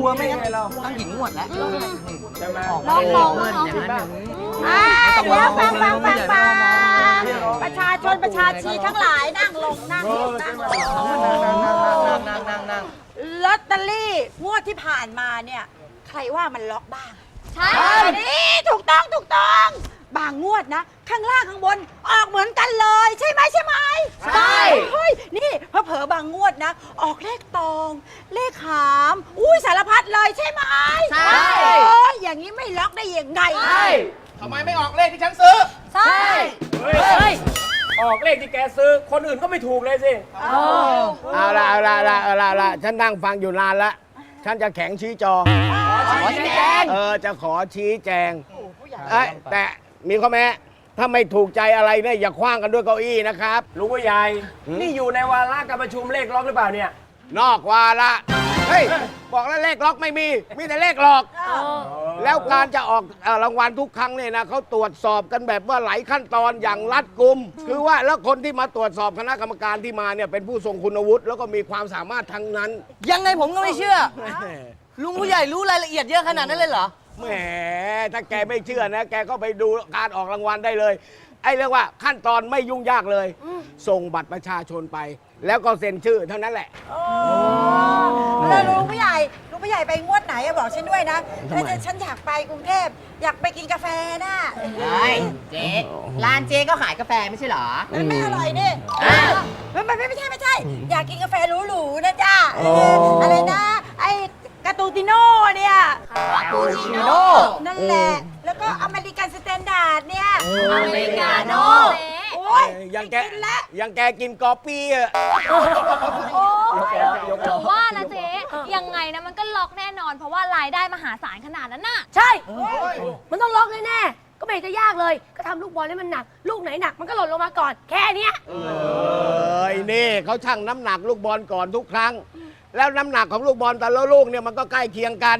ตัวไม่งั้นตั้งกี่งวดแล้วใช่ไหมลองลองลองอย่างนั้นอ่าเดี๋ยวฟังฟังฟังฟังประชาชนประชาชีทั้งหลายนั่งลงนั่งลงนั่งลงนั่งนั่งนั่งนั่งลอตเตอรี่งวดที่ผ่านมาเนี่ยใครว่ามันล็อกบ้างใช่นี่ถูกต้องถูกต้อง บางงวดนะ ข้างล่างข้างบนออกเหมือนกันเลย ออกเลขตอง เลขหาม อุ้ยสารพัดเลยใช่ไหมใช่ โอ้ยอย่างนี้ไม่ล็อกได้ยังไงทำไมไม่ออกเลขที่ฉันซื้อ ใช่เฮ้ย ออกเลขที่แกซื้อ คนอื่นก็ไม่ถูกเลยสิ เอาละเอาละเอาละเอาละเอาละฉันนั่งฟังอยู่นานละฉันจะแข็งชี้จอ ขอชี้แจง เออ จะขอชี้แจงเอ้ยแต่มีข้อแม้ ถ้าไม่ถูกใจอะไรเนี่ยอย่าคว้างกันด้วยเก้าอี้นะครับ ลุงผู้ใหญ่นี่อยู่ในวาระการประชุมเลขล็อกหรือเปล่าเนี่ย นอกวาระเฮ้ยบอกแล้วเลขล็อกไม่มี มีแต่เลขหลอก แล้วการจะออกเอ่อรางวัลทุกครั้งเนี่ยนะเขาตรวจสอบกันแบบว่าหลายขั้นตอนอย่างรัดกุม คือว่าแล้วคนที่มาตรวจสอบคณะกรรมการที่มาเนี่ยเป็นผู้ทรงคุณวุฒิแล้วก็มีความสามารถทั้งนั้น ยังไงผมก็ไม่เชื่อ ลุงผู้ใหญ่รู้รายละเอียดเยอะขนาดนั้นเลยเหรอ แหมถ้าแกไม่เชื่อนะ แกก็ไปดูการออกรางวัลได้เลย ไอ้เรียกว่าขั้นตอนไม่ยุ่งยากเลยส่งบัตรประชาชนไป แล้วก็เซ็นชื่อเท่านั้นแหละแล้วลุงผู้ใหญ่ลุงผู้ใหญ่ไปงวดไหนอะบอกฉันด้วยนะทำไมถ้าฉันอยากไปกรุงเทพอยากไปกินกาแฟน่ะใช่เจ๊ร้านเจ๊ก็ขายกาแฟไม่ใช่เหรอ มันไม่อร่อยนี่อ้าวมันไม่ไม่ใช่ไม่ใช่ อยากกินกาแฟหรูๆนะจ้าอ๋ออะไรนะไอ้กา ตูติโน่เนี่ยปูชิโน่นั่นแหละ แล้วก็อเมริกันสแตนดาร์ดเนี่ยอเมริกาโน่โอ้ยยังแกไม่กินละยังแกกินกอปี้อะโอ้ยหนูว่านะเจ๊ยังไงนะมันก็ล็อกแน่นอน เพราะว่ารายได้มหาศาลขนาดนั้นน่ะ ใช่ มันต้องล็อกแน่ๆก็ไม่เห็นจะยากเลย ก็ทำลูกบอลให้มันหนัก ลูกไหนหนักมันก็หล่นลงมาก่อน แค่เนี้ยเอ้ยนี่เขาชั่งน้ำหนักลูกบอลก่อนทุกครั้ง แล้วน้ำหนักของลูกบอลแต่ละลูกเนี่ยมันก็ใกล้เคียงกัน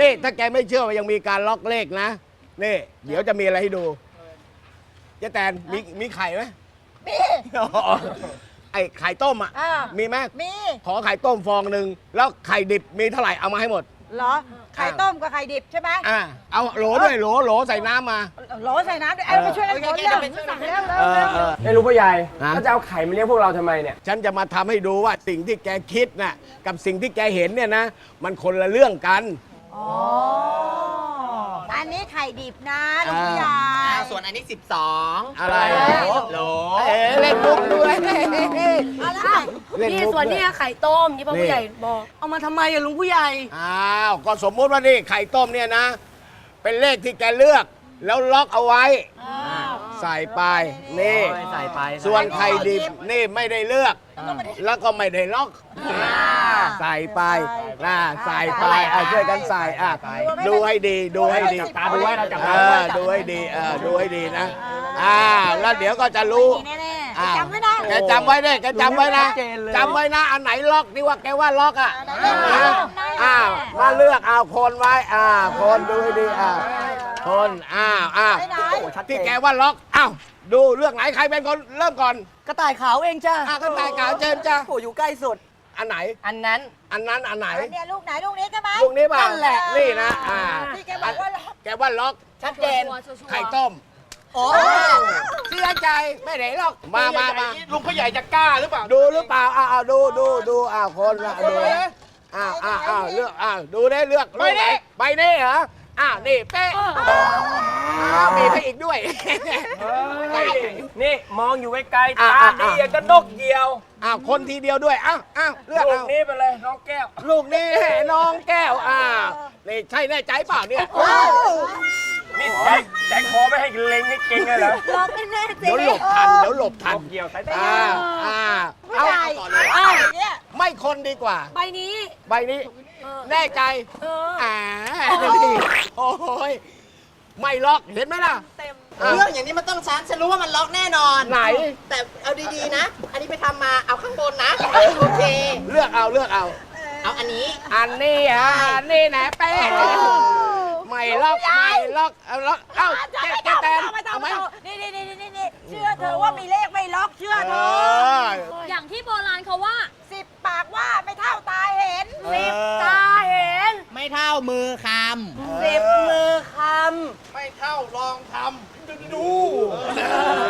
นี่ถ้าแกไม่เชื่อว่ายังมีการล็อกเลขนะ นี่ เดี๋ยวจะมีอะไรให้ดูเจ๊แตนมีมีไข่ไหมมีไอ้ไข่ต้มอะอ่ามีไหมมี ขอไข่ต้มฟองหนึ่งแล้วไข่ดิบมีเท่าไหร่เอามาให้หมด เหรอ ไข่ต้มกับไข่ดิบใช่ไหมอ่าเอาโหลด้วยโหลโหลใส่น้ำมา โหลใส่น้ำด้วยไอ้มาช่วยกันคนเร็วเร็วเร็วเออเร็วเออไอ้ลุงผู้ใหญ่ฮะ แล้วจะเอาไข่มาเลี้ยงพวกเราทำไมเนี่ยฉันจะมาทำให้ดูว่าสิ่งที่แกคิดน่ะกับสิ่งที่แกเห็นเนี่ยนะ มันคนละเรื่องกัน อ๋อ อันนี้ไข่ดิบนะลุงผู้ใหญ่ส่วนอันนี้ 12อะไร โหลเอ๊ะเล่นมุกด้วย เอาละ เล่นนี่มุกส่วนด้เนี้วยไข่ต้มที่พ่อนี่ ผู้ใหญ่บอก เอามาทำไมอะลุงผู้ใหญ่ อ้าว ก็สมมุติว่านี่ไข่ต้มเนี่ยนะ เป็นเลขที่แกเลือก แล้วล็อกเอาไว้ ใส่ไปนี่ใส่ไปส่วนไข่ดิบนี่ไม่ได้เลือก แล้วก็ไม่ได้ล็อก ใส่ไปนะใส่ไปอะช่วยกันใส่อะดูให้ดีดูให้ดีตาดูไว้นะจับเอตาดูไว้อดูให้ดีเออดูให้ดีนะอ่าแล้วเดี๋ยวก็จะรู้ แน่อ่าๆจำไว้นะแกจำไว้ด้วยแกจำไว้นะจำไว้นะ อันไหนล็อกที่ว่าแกว่าล็อกอะนะอ้าวมาเลือกเอาคนไว้ อ่า คนดูให้ดีอ่า คนอ้าวอ้าวไปไหนที่แกว่าล็อก อ้าว ดูเลือกไหนใครเป็นคนเริ่มก่อน กระต่ายขาวเองจ้าอะก็แต่กาวเจิญจ้าโอ้อยู่ใกล้สุด อันไหน อันนั้น อันนั้น อันไหน อันเนี้ยลูกไหนลูกนี้ใช่ไหมลูกนี้ป่ะนั่นแหละ นี่นะ อ่าที่แกบอกว่าล็อกแกว่าล็อก ชัดเจน ไข่ต้มโอ้เสียใจ ไม่ได้ล็อก มามามาลุงผู้ใหญ่จะกล้าหรือเปล่า ดูหรือเปล่า อ้าวอ้าวดูดูดูอ้าวคนละดู อ้าวอ้าวอ้าวเลือก อ้าว ดูได้เลือกใบนี้ ใบนี้เหรอ อ้าวนี่เป๊ะอ้าวมีไปอีกด้วย เฮ้ยนี่มองอยู่ไกลๆอะตาอะดีอะ อย่างกระนกเหยี่ยวอ้าวคนทีเดียวด้วยอ้าวอ้าวเลือกลูกเอานี้ไปเลยน้องแก้ว ลูกนี้น้องแก้วอ้าวนี่ใช่แน่ใจเปล่าเนี่ยนี่แจงแจงคอไม่ให้เล็งให้เก่งเลยเหรอล็อกแน่ๆสิเดี๋ยวหลบทันเดี๋ยวหลบทันนกเหยี่ยวสายตาอ่าอ่าผู้เอาใหญ่เอาก่อนเลยอ้าวเนี่ยไม่คนดีกว่า ใบนี้ ใบนี้ แน่ใจเอออ่านี่โอ้ยไม่ล็อกเห็นไหมล่ะอะเรื่องอย่างนี้มันต้องฉันฉันรู้ว่ามันล็อกแน่นอนไหน แต่เอาดีๆนะ อันนี้ไปทำมาเอาข้างบนนะ โอเค เลือกเอาเลือกเอา เอาอันนี้ อันนี้ฮะอันนี้นะเป๊ะไม่ล็อกไม่ล็อกเอาล็อกเอ้าจะเจ๊ไม่เจ๊ต้องแตนไม่ต้องเอาไหมไม่ต้องนี่นี่นี่นี่นี่เชื่อเธอว่ามีเลขไม่ล็อกเชื่อเอเธออ อย่างที่โบราณเขาว่า สิบปากว่าไม่เท่าตาเห็น เออ ตาเห็น มือค สิ บ